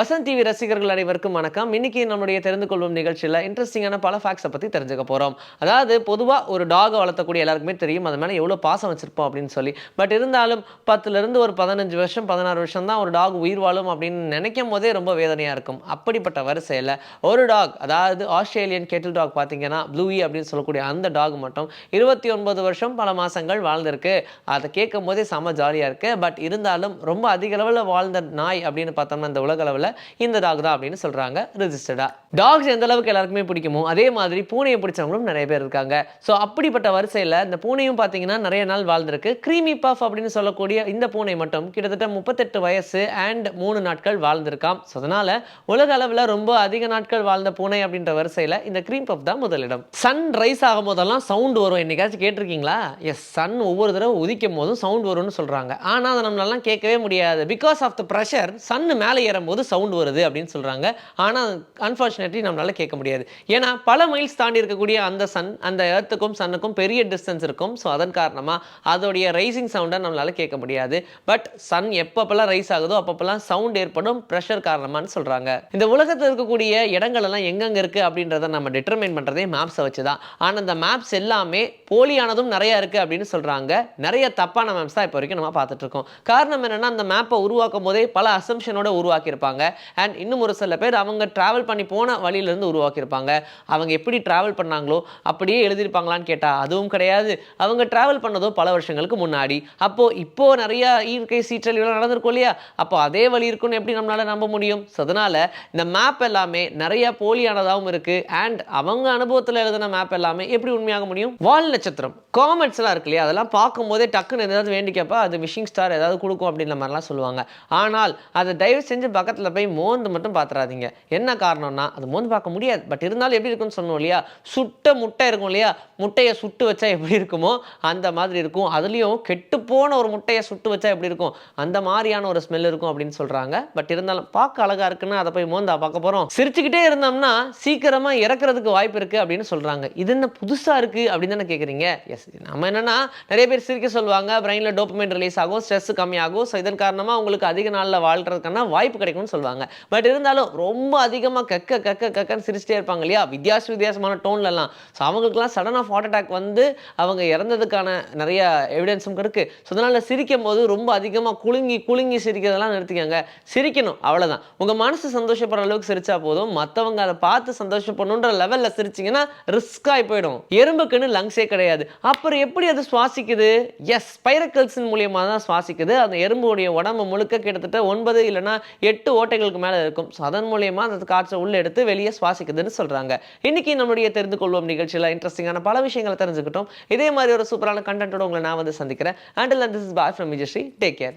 Vasanth TV ரசிகர்கள் அனைவருக்கும் வணக்கம். இன்னைக்கு நம்முடைய தெரிந்து கொள்வோம் நிகழ்ச்சியில் இன்ட்ரெஸ்டிங்கான பல ஃபேக்ட்ஸை பற்றி தெரிஞ்சுக்க போகிறோம் அதாவது பொதுவாக ஒரு டாகை வளர்த்தக்கூடிய எல்லாருக்குமே தெரியும். அது மேலே எவ்வளோ பாசம் வச்சிருப்போம் அப்படின்னு சொல்லி. பட் இருந்தாலும் பத்துலேருந்து ஒரு பதினஞ்சு வருஷம் பதினாறு வருஷம் தான் ஒரு டாக் உயிர் வாழும் அப்படின்னு நினைக்கும் போதே ரொம்ப வேதனையாக இருக்கும். அப்படிப்பட்ட வரிசையில் ஒரு டாக் அதாவது ஆஸ்திரேலியன் கெட்டில் டாக் பார்த்தீங்கன்னா ப்ளூயி அப்படின்னு சொல்லக்கூடிய அந்த டாக் மட்டும் இருபத்தி ஒன்பது வருஷம் பல மாதங்கள் வாழ்ந்திருக்கு. அதை கேட்கும் போதே செம ஜாலியாக இருக்குது பட் இருந்தாலும் ரொம்ப அதிக அளவில் வாழ்ந்த நாய் அப்படின்னு பார்த்தோம்னா இந்த உலக அளவில் இந்த டாக் தான் அப்படின்னு சொல்கிறாங்க ரிஜிஸ்டர்டாக டாக்ஸ் எந்த அளவுக்கு எல்லாருக்குமே பிடிக்குமோ அதே மாதிரி பூனையை பிடிச்சவங்களும் நிறைய பேர் இருக்காங்க. ஸோ அப்படிப்பட்ட வரிசையில் இந்த பூனையும் பார்த்தீங்கன்னா நிறைய நாள் வாழ்ந்திருக்கு. க்ரீமி பஃப் அப்படின்னு சொல்லக்கூடிய இந்த பூனை மட்டும் கிட்டத்தட்ட முப்பத்தெட்டு வயசு அண்ட் மூணு நாட்கள் வாழ்ந்திருக்காம். ஸோ அதனால் உலக அளவில் ரொம்ப அதிக நாட்கள் வாழ்ந்த பூனை அப்படின்ற வரிசையில் இந்த க்ரீம் பஃப் தான் முதலிடம். சன் ரைஸ் ஆகும் போதெல்லாம் சவுண்ட் வரும். என்னைக்காச்சும் கேட்டிருக்கீங்களா? எஸ் சன் ஒவ்வொரு தடவை உதிக்கும் போதும் சவுண்ட் வரும்னு சொல்கிறாங்க ஆனால் அதை நம்மளெல்லாம் கேட்கவே முடியாது. Because of the pressure sun மேலே ஏறும்போது சவுண்ட் வருது அப்படின்னு சொல்கிறாங்க ஆனால் அன்ஃபார்ச்சுனேட்லி நம்மளால் கேட்க முடியாது. ஏன்னா பல மைல்ஸ் தாண்டி இருக்கக்கூடிய அந்த சன் அந்த ஏர்த்துக்கும் சன்னுக்கும் பெரிய டிஸ்டன்ஸ் இருக்கும். ஸோ அதன் காரணமாக அதோடைய ரைசிங் சவுண்டை நம்மளால் கேட்க முடியாது. பட் சன் எப்பப்பெல்லாம் ரைஸ் ஆகுதோ அப்பப்பெல்லாம் சவுண்ட் ஏற்படும். ப்ரெஷர் காரணமான்னு சொல்கிறாங்க இந்த உலகத்தில் இருக்கக்கூடிய இடங்கள் எல்லாம் எங்கெங்கே இருக்குது அப்படின்றத நம்ம டிட்டர்மைன் பண்ணுறதே மேப்ஸை வச்சு தான் ஆனால் அந்த மேப்ஸ் எல்லாமே போலியானதும் நிறையா இருக்குது அப்படின்னு சொல்கிறாங்க நிறைய தப்பான மேப்ஸ் தான் இப்போ வரைக்கும் நம்ம பார்த்துட்ருக்கோம் காரணம் என்னென்னா அந்த மேப்பை உருவாக்கும் போதே பல அசம்ஷனோட உருவாக்கியிருப்பாங்க. அண்ட் இன்னும் ஒரு சில பேர் அவங்க ட்ராவல் பண்ணி போன வழியிலேருந்து உருவாக்கியிருப்பாங்க. அவங்க எப்படி டிராவல் பண்ணாங்களோ அப்படியே எழுதியிருப்பாங்களான்னு கேட்டால் அதுவும் கிடையாது. அவங்க ட்ராவல் பண்ணதோ பல வருஷங்களுக்கு முன்னாடி. அப்போது இப்போ நிறைய இயற்கை சீற்றல் நடந்திருக்கும் இல்லையா? அப்போ அதே வழி இருக்குன்னு எப்படி நம்மளால நம்ப முடியும்? ஸோ அதனால இந்த மேப் எல்லாமே நிறைய போலியானதாகவும் இருக்கு. அண்ட் அவங்க அனுபவத்தில் எழுதின மேப் எல்லாமே எப்படி உண்மையாக முடியும்? வால் நட்சத்திரம். காமெட்ஸ்லாம் இருக்கு இல்லையா? அதெல்லாம் பார்க்கும்போதே டக்குன்னு ஏதாவது வேண்டிக்கப்போ அது விஷிங் ஸ்டார் ஏதாவது கொடுக்கும் அப்படின்ற மாதிரிலாம் சொல்லுவாங்க. ஆனால் அதை தயவு செஞ்சு பக்கத்தில் போய் மோந்து மட்டும் பார்த்துறாதீங்க என்ன காரணம்னா அது மோந்து பார்க்க முடியாது. பட் இருந்தாலும் எப்படி இருக்கும்னு சொன்னோம் இல்லையா? சுட்ட முட்டை இருக்கும் இல்லையா? முட்டையை சுட்டு வச்சா எப்படி இருக்குமோ அந்த மாதிரி இருக்கும். அதுலேயும் கெட்டுப்போன ஒரு முட்டையை சுட்டு வச்சா எப்படி இருக்கும்? அந்த மாதிரியான ஒரு ஸ்மெல் இருக்கும் அப்படின்னு சொல்கிறாங்க பட் இருந்தாலும் பார்க்க அழகாக இருக்குன்னு அதை போய் மோந்தா பார்க்க போகிறோம் சிரிச்சுக்கிட்டே இருந்தோம்னா சீக்கிரமாக இறக்குறதுக்கு வாய்ப்பு இருக்குது அப்படின்னு சொல்கிறாங்க இது என்ன புதுசாக இருக்குது அப்படின்னு தானே கேட்குறீங்க எஸ் நம்ம என்னன்னா நிறைய பேர் சிரிக்க சொல்லுவாங்க பிரெயினில் டோப்பமைன் ரிலீஸ் ஆகும் ஸ்ட்ரெஸ் கம்மியாகும். ஸோ இதன் காரணமாக உங்களுக்கு அதிக நாளில் வாழ்றதுக்கான வாய்ப்பு கிடைக்கும்னு சொல்லுவாங்க பட் இருந்தாலும் ரொம்ப அதிகமாக கக்க கக்க கக்கன்னு சிரிச்சிட்டே இருப்பாங்க இல்லையா? வித்தியாச வித்தியாசமான டோன்லலாம் ஸோ அவங்களுக்குலாம் சடனாக ஹார்ட் அட்டாக் வந்து அவங்க இறந்ததுக்கான நிறைய எவிடன்ஸும் இருக்குது ஸோ அதனால் சிரிக்கும் போது ரொம்ப அதிகமாக குலுங்கி குலுங்கி சிரிக்கிறதெல்லாம் நிறுத்திக்கங்க. சிரிக்கணும் அவ்வளோதான் உங்கள் மனசு சந்தோஷப்படுற அளவுக்கு சிரிச்சா போதும். மற்றவங்க அதை பார்த்து சந்தோஷப்படணுன்ற லெவலில் சிரிச்சிங்கன்னா ரிஸ்காகி போயிடும். எறும்புக்குன்னு லங்ஸே கிடையாது. அப்புறம் எப்படி அது சுவாசிக்குது? எஸ் பைரக்கல்ஸின் மூலியமாக தான் சுவாசிக்குது. அந்த எறும்புடைய உடம்பு முழுக்க கிட்டத்தட்ட ஒன்பது இல்லைனா எட்டு ஓட்டைகளுக்கு மேலே இருக்கும். ஸோ அதன் மூலயமா அந்த காற்றை உள்ள எடுத்து வெளியே சுவாசிக்குதுன்னு சொல்கிறாங்க இன்னைக்கு நம்முடைய தெரிந்து கொள்வோம் நிகழ்ச்சியில் இன்ட்ரெஸ்டிங்கான பல விஷயங்களை தெரிஞ்சுக்கிட்டோம். இதே மாதிரி ஒரு சூப்பரான கண்டென்ட்டோட உங்களை நான் வந்து சந்திக்கிறேன். And this is bye from Vijayasri take care